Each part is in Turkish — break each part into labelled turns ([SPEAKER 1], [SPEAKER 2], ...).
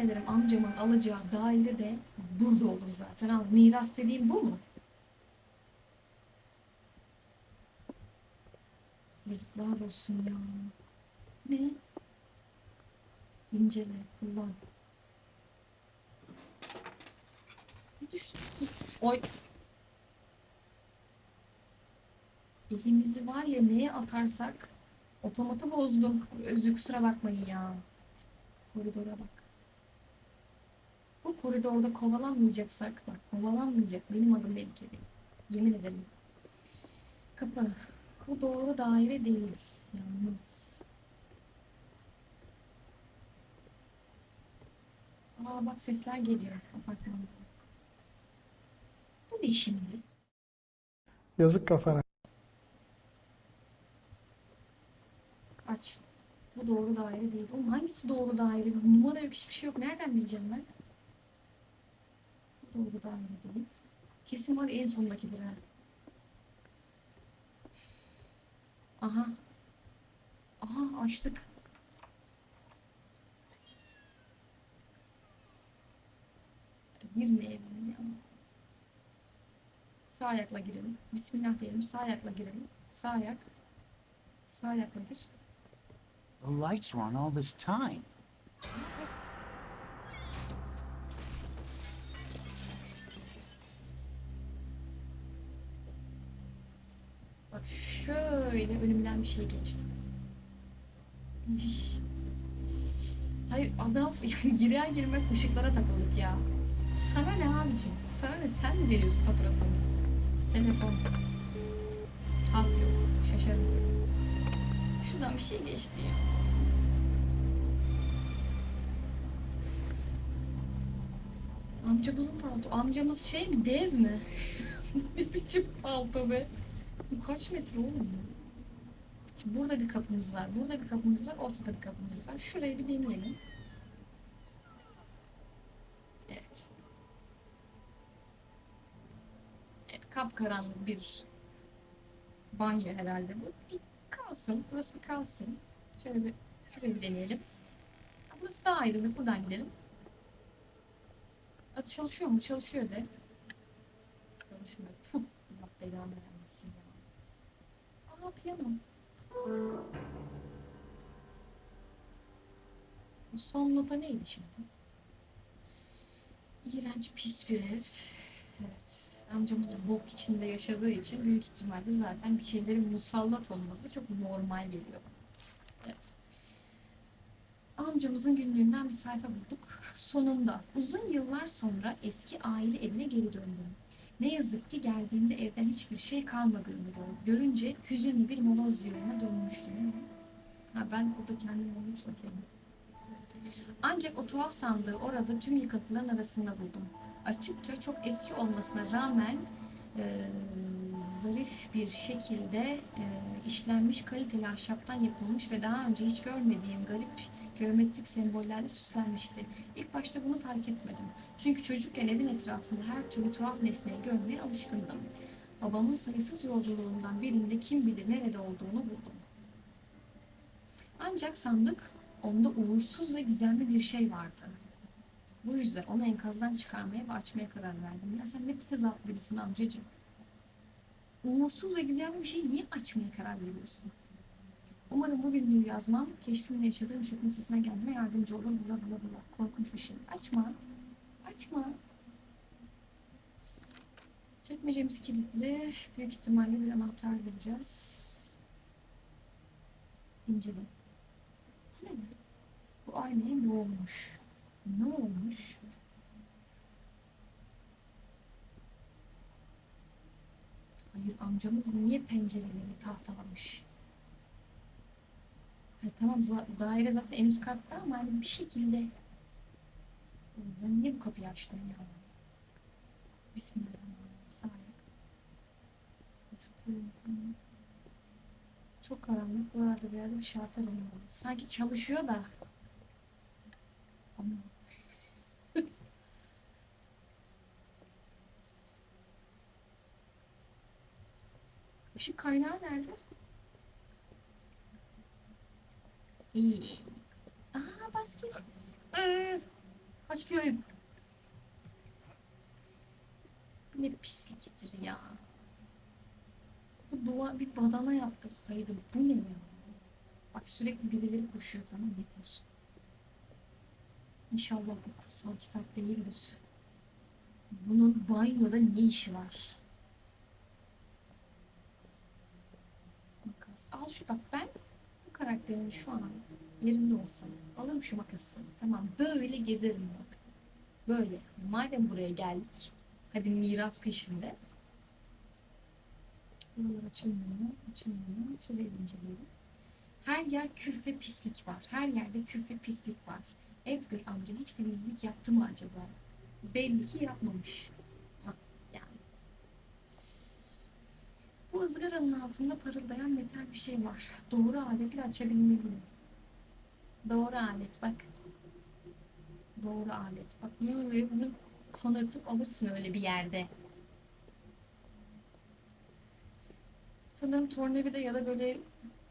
[SPEAKER 1] ederim amcamın alacağı daire de burada olur zaten. Al miras dediğim bu mu? Yazıklar olsun ya. Ne? İncele, kullan. Ne düştü? Oy. Elimizi var ya neye atarsak otomatı bozdum. Özü kusura bakmayın ya. Koridora bak. Koridorda kovalanmayacaksak bak kovalanmayacak. Benim adım Melike değil. Yemin ederim. Kapı. Bu doğru daire değil. Yalnız. Aa bak sesler geliyor apartmanda. Bu ne şimdi?
[SPEAKER 2] Yazık kafana.
[SPEAKER 1] Aç. Bu doğru daire değil. Oğlum hangisi doğru daire? Numara yok hiçbir şey yok. Nereden bileceğim ben? Doğru daire değil. Kesin var en sondakidir ha. Aha. Aha açtık. Girmeyelim ya. Sağ ayakla girelim. Bismillah diyelim. Sağ ayakla girelim. Sağ ayak. Sağ ayakla gir.
[SPEAKER 3] The lights were on all this time.
[SPEAKER 1] Şöyle önümden bir şey geçti. Hayır adam girer girmez ışıklara takıldık ya. Sana ne abicim? Sana ne? Sen mi veriyorsun faturasını? Telefon. Hat yok. Şaşarım. Şuradan bir şey geçti ya. Amcamızın palto. Amcamız şey mi? Dev mi? ne biçim palto be? Bu kaç metre oğlum bu? Şimdi burada bir kapımız var. Burada bir kapımız var. Ortada bir kapımız var. Şurayı bir deneyelim. Evet. Evet kapkaranlık bir banyo herhalde bu. Bir kalsın. Burası bir kalsın. Şöyle bir şurayı bir deneyelim. Burası daha aydınlık. Buradan gidelim. Hadi çalışıyor mu? Çalışıyor de. Çalışmıyor. Puh, Allah belanı vermesin ya. Aa piyano. Bu son nota neydi şimdi? İğrenç pis bir ev. Evet. Amcamız bok içinde yaşadığı için büyük ihtimalle zaten bir şeylerin musallat olması çok normal geliyor. Evet. Amcamızın günlüğünden bir sayfa bulduk. Sonunda uzun yıllar sonra eski aile evine geri döndüm. Ne yazık ki geldiğimde evden hiçbir şey kalmadığını gör- görünce hüzünlü bir moloz yığınına dönmüştüm. Ha, ben burada kendim olmuş kendim. Ancak o tuhaf sandığı orada tüm yıkıntıların arasında buldum. Açıkça çok eski olmasına rağmen e, zarif bir şekilde e, işlenmiş kaliteli ahşaptan yapılmış ve daha önce hiç görmediğim garip geometrik sembollerle süslenmişti. İlk başta bunu fark etmedim. Çünkü çocukken evin etrafında her türlü tuhaf nesneyi görmeye alışkındım. Babamın sayısız yolculuğundan birinde kim bilir nerede olduğunu buldum. Ancak sandık onda uğursuz ve gizemli bir şey vardı. Bu yüzden onu enkazdan çıkarmaya ve açmaya karar verdim. Ya sen ne tezat birisin amcacığım. Uğursuz ve gizemli bir şeyi niye açmaya karar veriyorsun? Umarım bu günlüğü yazmam, keşfimle yaşadığım şokun üstesinden gelmeme yardımcı olur. Bula bula bula. Korkunç bir şey. Açma. Açma. Çekmecemiz kilitli. Büyük ihtimalle bir anahtar bulacağız. İncele. Bu ne? Bu aynaya ne olmuş? Ne olmuş? Hayır amcamız niye pencereleri tahtalamış? Ha, tamam daire zaten en üst katta ama hani bir şekilde ben niye bu kapıyı açtım ya? Bismillahirrahmanirrahim. Sağ ayak. Çok uygun. Çok karanlık. Buralarda bir yerde bir şartlar olmalı. Sanki çalışıyor da. Ama. Işık kaynağı nerede? İyi. Aa basket. Kaç kiloyum? Ne pisliktir ya. Bu duvar bir badana yaptırsaydı bu ne ya? Bak sürekli birileri koşuyor tamam yeter. İnşallah bu kutsal kitap değildir. Bunun banyoda ne işi var? Makas. Al şu bak ben bu karakterin şu an yerinde olsam alırım şu makası. Tamam böyle gezerim bak. Böyle. Madem buraya geldik. Hadi miras peşinde. Buralar açılmıyor. Açılmıyor. Şurayı inceleyelim. Her yer küf ve pislik var. Her yerde küf ve pislik var. Edgar amca hiç temizlik yaptı mı acaba? Belli ki yapmamış. Ha, yani. Bu ızgaranın altında parıldayan metal bir şey var. Doğru aletle açabilmeliyim. Doğru alet bak. Doğru alet. Bak bunu, bunu kanırtıp alırsın öyle bir yerde. Sanırım tornavida ya da böyle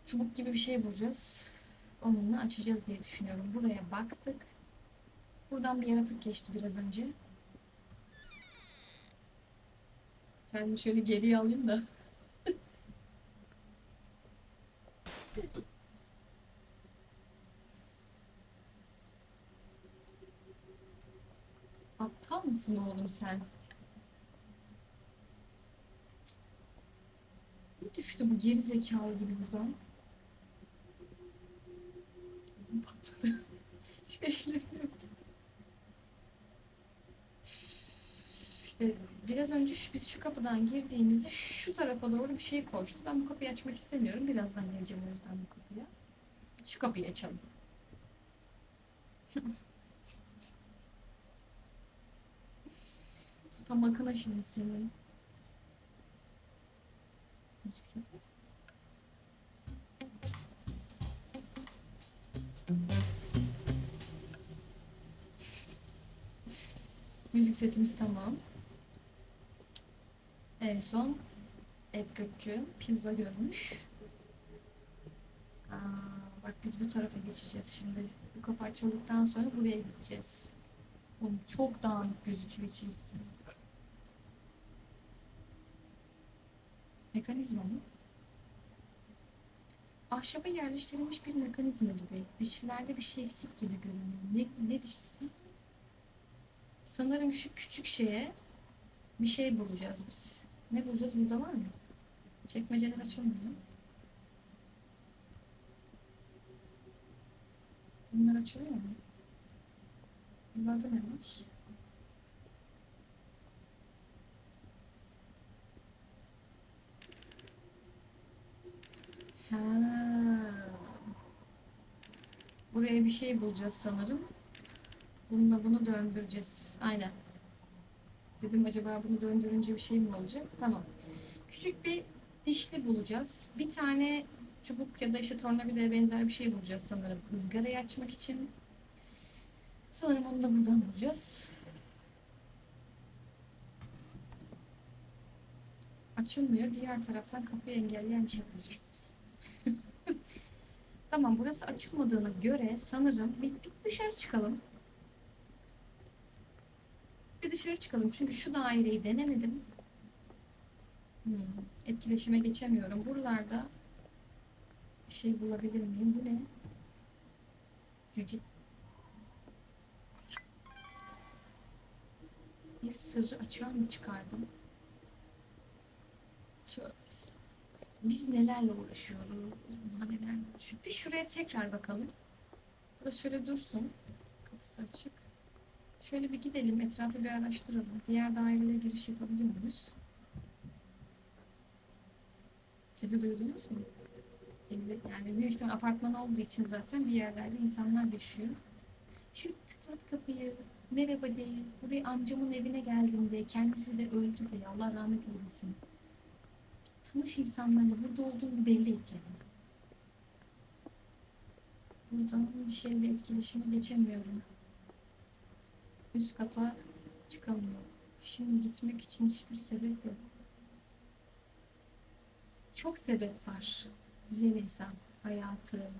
[SPEAKER 1] çubuk gibi bir şey bulacağız. Onunla açacağız diye düşünüyorum. Buraya baktık. Buradan bir yaratık geçti biraz önce. Kendimi şöyle geriye alayım da. Aptal mısın oğlum sen? Ne düştü bu geri zekalı gibi buradan? Patladı. Hiç beklemiyordum. İşte biraz önce şu, biz şu kapıdan girdiğimizde şu tarafa doğru bir şey koştu. Ben bu kapıyı açmak istemiyorum. Birazdan geleceğim o yüzden bu kapıya. Şu kapıyı açalım. Tutam akına şimdi senin. Müzik seti. Müzik setimiz tamam. En son Edgar'cığım pizza görmüş. Aa, bak biz bu tarafa geçeceğiz şimdi. Bu kapı açıldıktan sonra buraya gideceğiz. Oğlum çok dağınık gözüküyor içerisi. Mekanizma mı? Ahşaba yerleştirilmiş bir mekanizma gibi. Dişlilerde bir şey eksik gibi görünüyor. Ne, ne dişisi? Sanırım şu küçük şeye bir şey bulacağız biz. Ne bulacağız? Burada var mı? Çekmeceler açılmıyor. Bunlar açılıyor mu? Bunlarda ne var? Ha. Buraya bir şey bulacağız sanırım. Bununla bunu döndüreceğiz. Aynen. Dedim acaba bunu döndürünce bir şey mi olacak? Tamam. Küçük bir dişli bulacağız. Bir tane çubuk ya da işte tornavidaya benzer bir şey bulacağız sanırım. Izgarayı açmak için. Sanırım onu da buradan bulacağız. Açılmıyor. Diğer taraftan kapıyı engelleyen bir şey bulacağız. Tamam burası açılmadığına göre sanırım bir, bir dışarı çıkalım. Bir dışarı çıkalım çünkü şu daireyi denemedim. Hmm, etkileşime geçemiyorum. Buralarda bir şey bulabilir miyim? Bu ne? Cüce. Bir sırrı açığa mı çıkardım? Tövbe. Biz nelerle uğraşıyoruz? Bunlar nelerle uğraşıyor? Bir şuraya tekrar bakalım. Burası şöyle dursun. Kapısı açık. Şöyle bir gidelim, etrafı bir araştıralım. Diğer dairelere giriş yapabiliyor muyuz? Sesi duydunuz mu? Yani büyük ihtimal apartman olduğu için zaten bir yerlerde insanlar yaşıyor. Şöyle tıklat kapıyı. Merhaba de. Buraya amcamın evine geldim de. Kendisi de öldü de. Allah rahmet eylesin. Tanış insanlarla burada olduğunu belli et yani. Buradan bir şeyle etkileşime geçemiyorum. Üst kata çıkamıyorum. Şimdi gitmek için hiçbir sebep yok. Çok sebep var. Güzel insan, hayatım,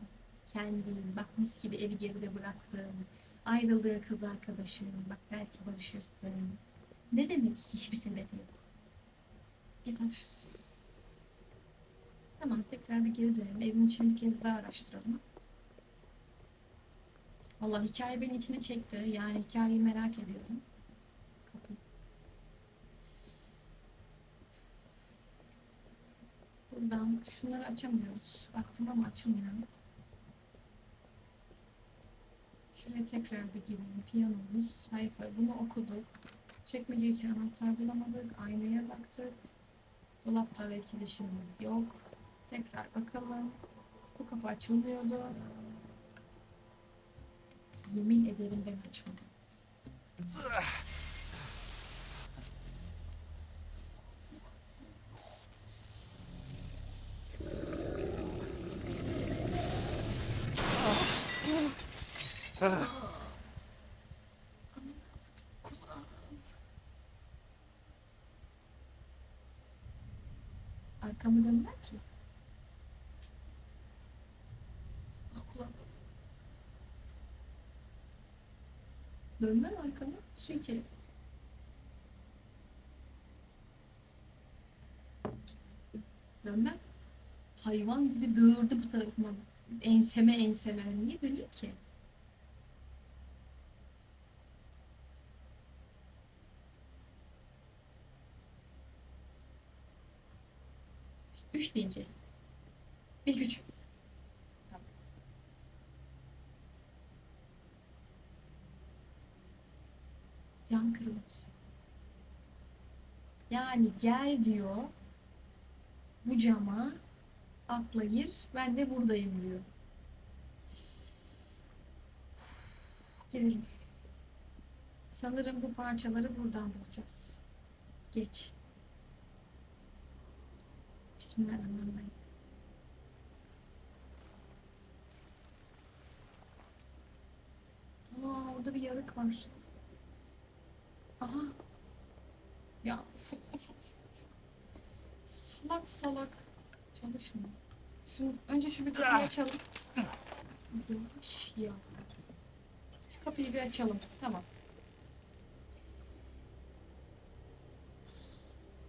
[SPEAKER 1] kendin, bak mis gibi evi geride bıraktın, ayrıldığın kız arkadaşın, bak belki barışırsın. Ne demek hiçbir sebebi yok. Git. Tamam tekrar bir geri dönelim. Evin içini bir kez daha araştıralım. Vallahi hikaye beni içine çekti. Yani hikayeyi merak ediyorum. Kapı. Buradan şunları açamıyoruz. Baktım ama açılmıyor. Şuraya tekrar bir gireyim. Piyanomuz, sayfa. Bunu okuduk. Çekmece için anahtar bulamadık. Aynaya baktık. Dolaplarla etkileşimimiz yok. Tekrar bakalım. Bu kapı açılmıyordu. Yemin ederim ben açmadım. Arkamı dönmem ki. Ah kulağım. Dönmem arkamı. Su içelim. Dönmem. Hayvan gibi böğürdü bu tarafıma. Enseme enseme. Niye döneyim ki? Üç deyince. Bir güç. Tamam. Cam kırılmış. Yani gel diyor. Bu cama atla gir. Ben de buradayım diyor. Girelim. Sanırım bu parçaları buradan bulacağız. Geç. Bismillahirrahmanirrahim. Aa orada bir yarık var. Aha. Ya salak salak çalışmıyor. Şunu önce şu bir kapıyı açalım. Yavaş ya. Şu kapıyı bir açalım. Tamam.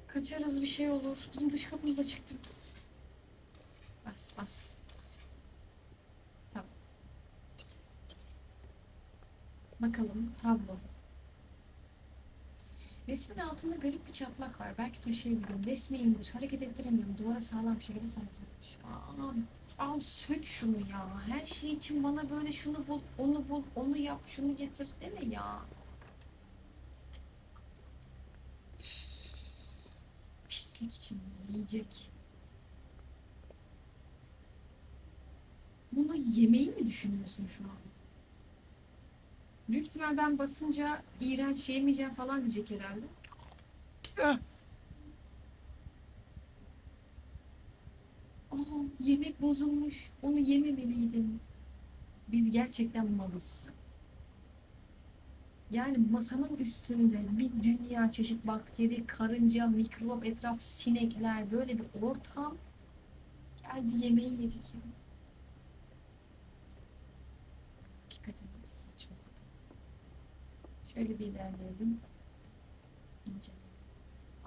[SPEAKER 1] Kaçarız bir şey olur. Bizim dış kapımız açıktı. Bas bas. Tamam. Bakalım tablo. Resmin altında garip bir çatlak var. Belki taşıyabilirim. Resmi indir. Hareket ettiremiyorum. Duvara sağlam bir şekilde sabitlenmiş. Aa, al sök şunu ya. Her şey için bana böyle şunu bul, onu bul, onu yap, şunu getir deme ya. Pislik içinde yiyecek. Bunu yemeyi mi düşünüyorsun şu an? Büyük ihtimal ben basınca iğrenç yemeyeceğim falan diyecek herhalde. Aa, yemek bozulmuş. Onu yememeliydim. Biz gerçekten malız. Yani masanın üstünde bir dünya çeşit bakteri, karınca, mikrop, etraf sinekler böyle bir ortam. Geldi yemeği yedik ya. Hakikaten Şöyle bir ilerleyelim. İnce.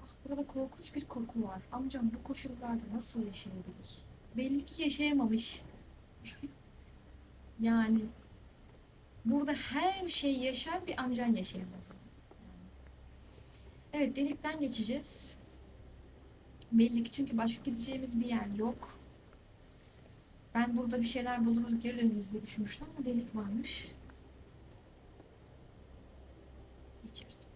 [SPEAKER 1] Ah burada korkunç bir koku var. Amcam bu koşullarda nasıl yaşayabilir? Belli ki yaşayamamış. yani burada her şey yaşar bir amcan yaşayamaz. Evet delikten geçeceğiz. Belli ki çünkü başka gideceğimiz bir yer yok. Ben burada bir şeyler buluruz geri döneriz diye düşünmüştüm ama delik varmış. Geçiyoruz.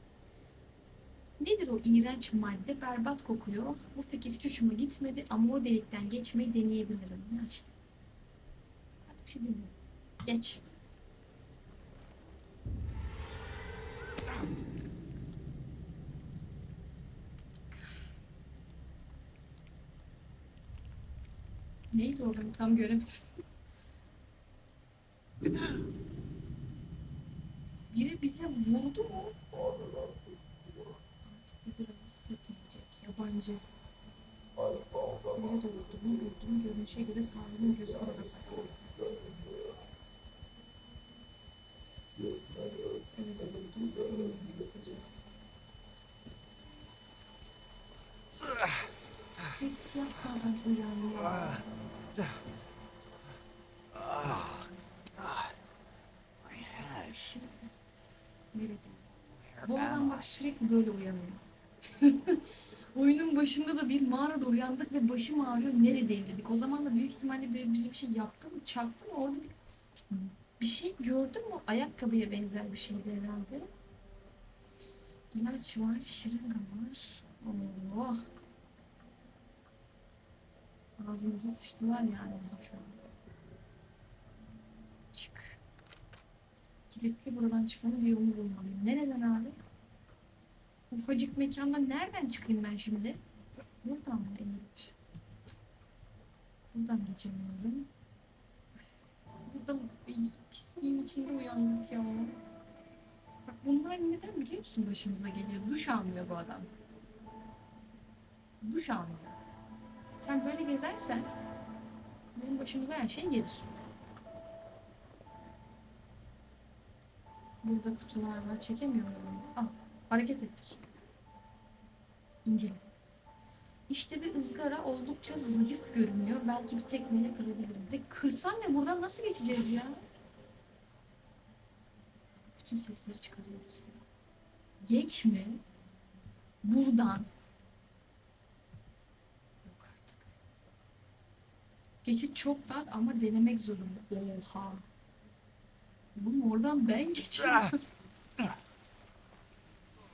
[SPEAKER 1] Nedir o iğrenç madde? Berbat kokuyor. Bu fikir hiç hoşuma gitmedi ama o delikten geçmeyi deneyebilirim. Ya işte. Artık bir şey demiyorum. Geç. Neydi o ben tam göremedim. biri bize vurdu mu artık bizi rahatsız etmeyecek. Yabancı. Nerede olduğunu buldum. Görünüşe göre Tanrı'nın gözü orada saklı. Nerede buldum? Eminim
[SPEAKER 3] gideceğim. Ses yapmadan uyanıyor.
[SPEAKER 1] Ah, nerede?
[SPEAKER 3] Where
[SPEAKER 1] Bu adam
[SPEAKER 3] am
[SPEAKER 1] bak sürekli böyle uyanıyor. Oyunun başında da bir mağarada uyandık ve başım ağrıyor neredeyim dedik. O zaman da büyük ihtimalle böyle bizim şey yaptı mı çaktı mı orada bir, bir şey gördün mü? Ayakkabıya benzer bir şeydi herhalde. İlaç var, şırınga var. Oh. Ağzımıza sıçtılar yani bizim şu an. Kilitli buradan çıkmanın bir yolunu bulmalıyım. Nereden abi? Ufacık mekandan nereden çıkayım ben şimdi? Buradan mı eğilip? Buradan geçemiyorum. Burada pisliğin içinde uyandık ya. Bak bunlar neden biliyor musun başımıza geliyor? Duş almıyor bu adam. Duş almıyor. Sen böyle gezersen bizim başımıza her şey gelir. Burada kutular var. Çekemiyorum bunu. Ah, hareket ettir. İncele. İşte bir ızgara oldukça zayıf görünüyor. Belki bir tekmeyle kırabilirim. De kırsan ne? Buradan nasıl geçeceğiz ya? Bütün sesleri çıkarıyoruz. Geç mi? Buradan. Yok artık. Geçit çok dar ama denemek zorunda. Oha. Oğlum oradan ben geçiyorum.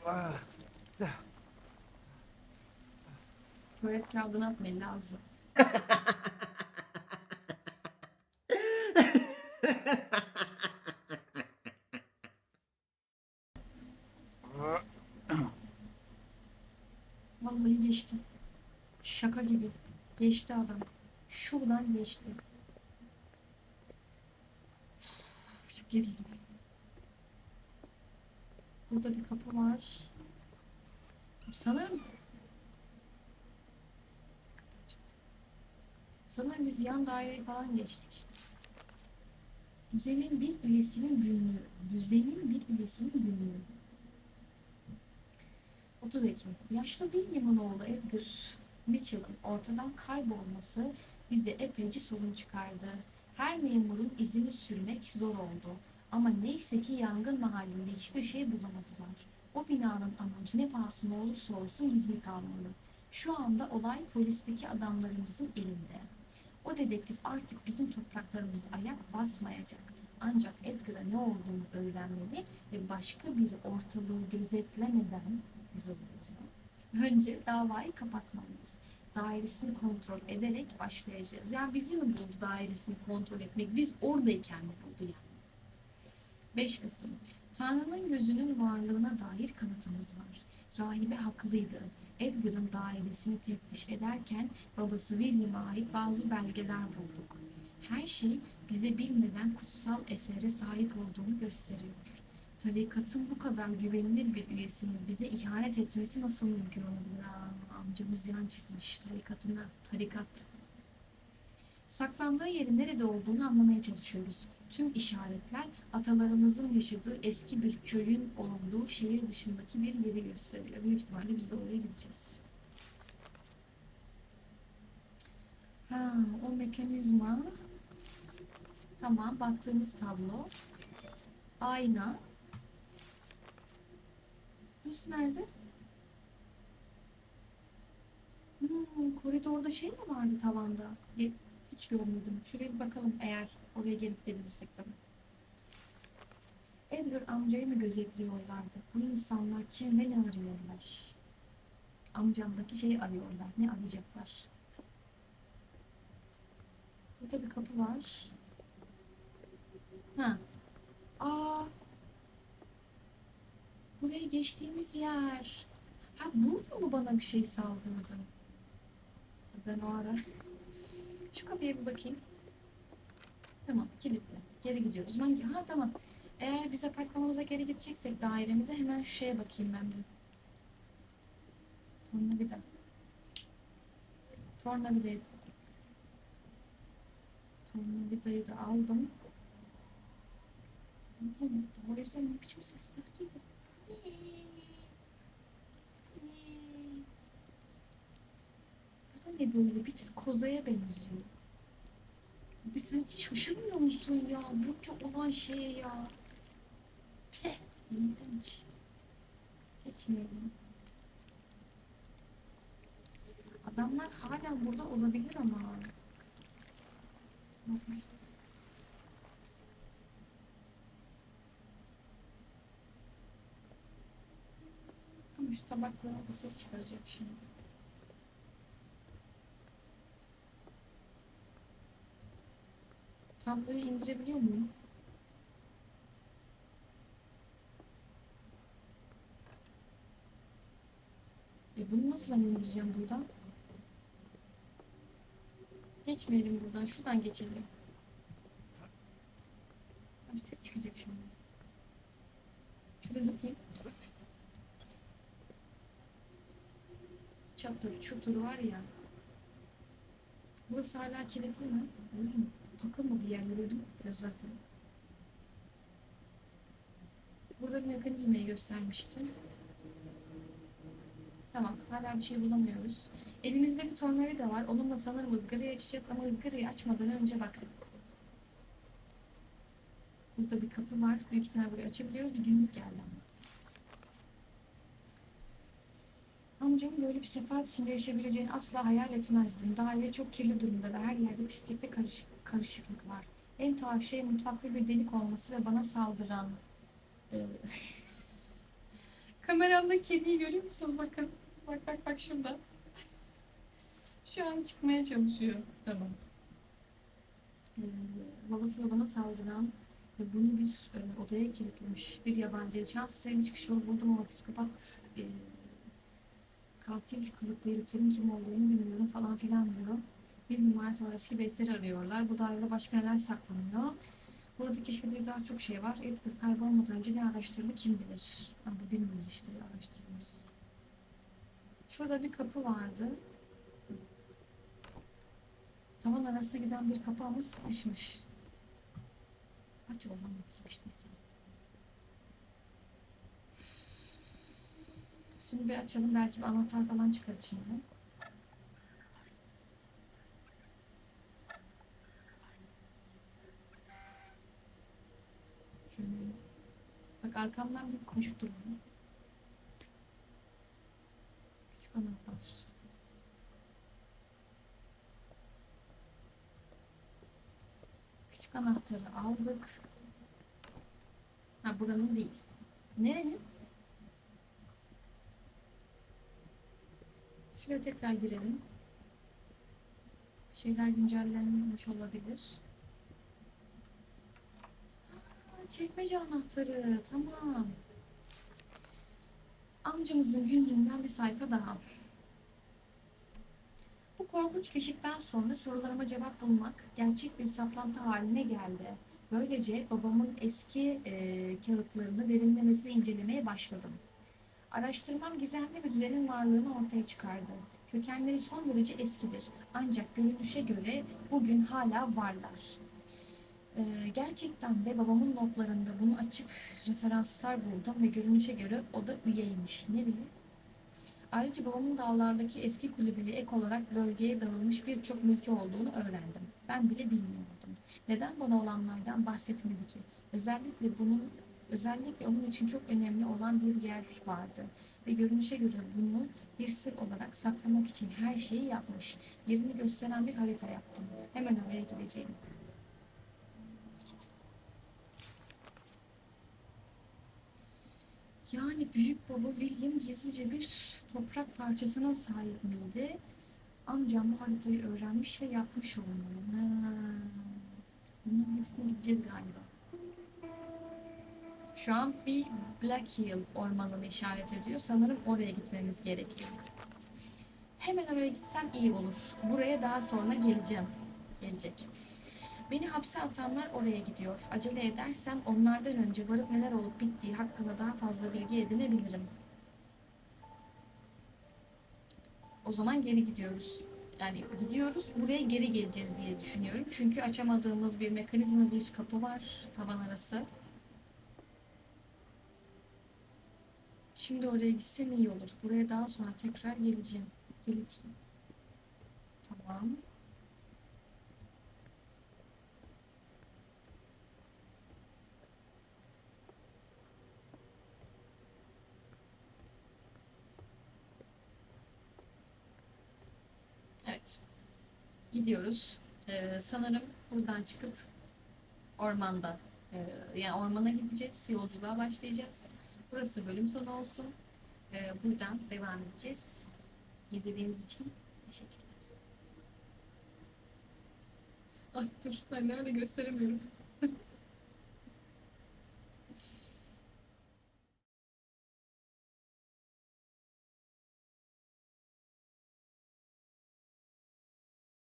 [SPEAKER 3] Ah,
[SPEAKER 1] Tuvalet kağıdını atmayın lazım. Vallahi geçti. Şaka gibi. Geçti adam. Şuradan geçti. Gerildim. Burada bir kapı var. Sanırım Sanırım biz yan daireyi falan geçtik. Düzenin bir üyesinin günlüğü. Düzenin bir üyesinin günlüğü. 30 Ekim. Yaşlı William'ın oğlu Edgar Mitchell'ın ortadan kaybolması bize epeyce sorun çıkardı. Her memurun izini sürmek zor oldu. Ama neyse ki yangın mahallinde hiçbir şey bulamadılar. O binanın amacı ne pahasına olursa olsun gizli kalmalı. Şu anda olay polisteki adamlarımızın elinde. O dedektif artık bizim topraklarımıza ayak basmayacak. Ancak Edgar'a ne olduğunu öğrenmeli ve başka biri ortalığı gözetlemeden biz oluyoruz. Önce davayı kapatmalıyız. Dairesini kontrol ederek başlayacağız. Yani bizi mi buldu dairesini kontrol etmek? Biz oradayken mi buldu yani? 5 Kasım. Tanrı'nın gözünün varlığına dair kanıtımız var. Rahibe haklıydı. Edgar'ın dairesini teftiş ederken babası William'a ait bazı belgeler bulduk. Her şey bize bilmeden kutsal esere sahip olduğunu gösteriyor. Tarikatın bu kadar güvenilir bir üyesinin bize ihanet etmesi nasıl mümkün olabilir? Aa, amcamız yan çizmiş tarikatına. Tarikat. Saklandığı yerin nerede olduğunu anlamaya çalışıyoruz. Tüm işaretler atalarımızın yaşadığı eski bir köyün olduğu şehir dışındaki bir yeri gösteriyor. Büyük ihtimalle biz de oraya gideceğiz. Ha, o mekanizma. Tamam, baktığımız tablo. Ayna. Burası nerede? Hmm, koridorda şey mi vardı tavanda? Hiç görmedim. Şuraya bir bakalım eğer oraya gelip gidebilirsek tabii. Edgar amcayı mı gözetliyorlardı? Bu insanlar kim ve ne arıyorlar? Amcamdaki şeyi arıyorlar. Ne arayacaklar? Burada bir kapı var. Ha. Aa. Buraya geçtiğimiz yer. Ha burada mı bana bir şey saldırdı? Ben o ara. Şu kapıya bir bakayım. Tamam kilitli. Geri gidiyoruz. Ben ha tamam. Eğer biz apartmanımıza geri gideceksek dairemize hemen şu şeye bakayım ben bir. Tornavida. Tornavida. Tornavidayı da aldım. O yüzden ne biçim sesler geliyor? Bu da ne böyle? Bir tür kozaya benziyor. Bir sen hiç şaşırmıyor musun ya? Burcu olan şeye ya. Peh, iğrenç. Geçmeyelim. Adamlar hala burada olabilir ama. Bakmayın. Ama şu tabaklara da ses çıkaracak şimdi. Tabloyu indirebiliyor muyum? E bunu nasıl ben indireceğim buradan? Geçmeyelim buradan. Şuradan geçelim. Abi ses çıkacak şimdi. Şurada zıplayayım. Çatır çutur var ya. Burası hala kilitli mi? Oğlum takılma bir yerlere ödüm kopuyor zaten. Burada bir mekanizmayı göstermişti. Tamam hala bir şey bulamıyoruz. Elimizde bir tornavida var. Onunla sanırım ızgarayı açacağız ama ızgarayı açmadan önce bak. Burada bir kapı var. Büyük ihtimalle burayı açabiliyoruz. Bir günlük geldi ama. Amcamın böyle bir sefalet içinde yaşayabileceğini asla hayal etmezdim. Daire çok kirli durumda ve her yerde pislik ve karış- karışıklık var. En tuhaf şey mutfakta bir delik olması ve bana saldıran... Ee, Kameramda kediyi görüyor musunuz? Bakın. Bak bak bak şurada. Şu an çıkmaya çalışıyor. Tamam. Ee, babası bana saldıran ve bunu bir e, odaya kilitlemiş bir yabancı. Şans eseri bir çıkış yolu buldum ama psikopat e, katil kılıklı heriflerin kim olduğunu bilmiyorum falan filan diyor. Biz olan eski bir eser arıyorlar. Bu dairede başka neler saklanıyor. Burada keşfedilecek daha çok şey var. Edgar kaybolmadan önce ne araştırdı kim bilir. Ama bilmiyoruz işte araştırıyoruz. Şurada bir kapı vardı. Tavan arasına giden bir kapı ama sıkışmış. Aç o zaman sıkıştıysa. Şunu bir açalım belki bir anahtar falan çıkar içinden. Şöyle. Bak arkamdan bir koşup duruyor. Küçük anahtar. Küçük anahtarı aldık. Ha buranın değil. Nerenin? Şuraya tekrar girelim. Bir şeyler güncellenmiş olabilir. Aa, Çekmece anahtarı. Tamam. Amcamızın günlüğünden bir sayfa daha. Bu korkunç keşiften sonra sorularıma cevap bulmak gerçek bir saplantı haline geldi. Böylece babamın eski e, kağıtlarını derinlemesine incelemeye başladım. Araştırmam gizemli bir düzenin varlığını ortaya çıkardı. Kökenleri son derece eskidir. Ancak görünüşe göre bugün hala varlar. Ee, gerçekten de babamın notlarında bunu açık referanslar buldum ve görünüşe göre o da üyeymiş. Nereye? Ayrıca babamın dağlardaki eski kulübeye ek olarak bölgeye dağılmış birçok mülkü olduğunu öğrendim. Ben bile bilmiyordum. Neden bana olanlardan bahsetmedi ki? Özellikle bunun özellikle onun için çok önemli olan bir yer vardı ve görünüşe göre bunu bir sır olarak saklamak için her şeyi yapmış. Yerini gösteren bir harita yaptım. Hemen oraya gideceğim. Git. Yani büyük baba William gizlice bir toprak parçasına sahip miydi? Amcam bu haritayı öğrenmiş ve yapmış olmalı. Ha. Bunların hepsine gideceğiz galiba. Şu an bir Black Hill ormanını işaret ediyor. Sanırım oraya gitmemiz gerekiyor. Hemen oraya gitsem iyi olur. Buraya daha sonra geleceğim. Gelecek. Beni hapse atanlar oraya gidiyor. Acele edersem onlardan önce varıp neler olup bittiği hakkında daha fazla bilgi edinebilirim. O zaman geri gidiyoruz. Yani gidiyoruz, buraya geri geleceğiz diye düşünüyorum. Çünkü açamadığımız bir mekanizma, bir kapı var tavan arası. Şimdi oraya gitsem iyi olur. Buraya daha sonra tekrar geleceğim. Geleceğim. Tamam. Evet. Gidiyoruz. Ee, sanırım buradan çıkıp ormanda e, yani ormana gideceğiz. Yolculuğa başlayacağız. Burası bölüm sonu olsun. Ee, buradan devam edeceğiz. İzlediğiniz için teşekkürler. Ay dur ben nerede gösteremiyorum.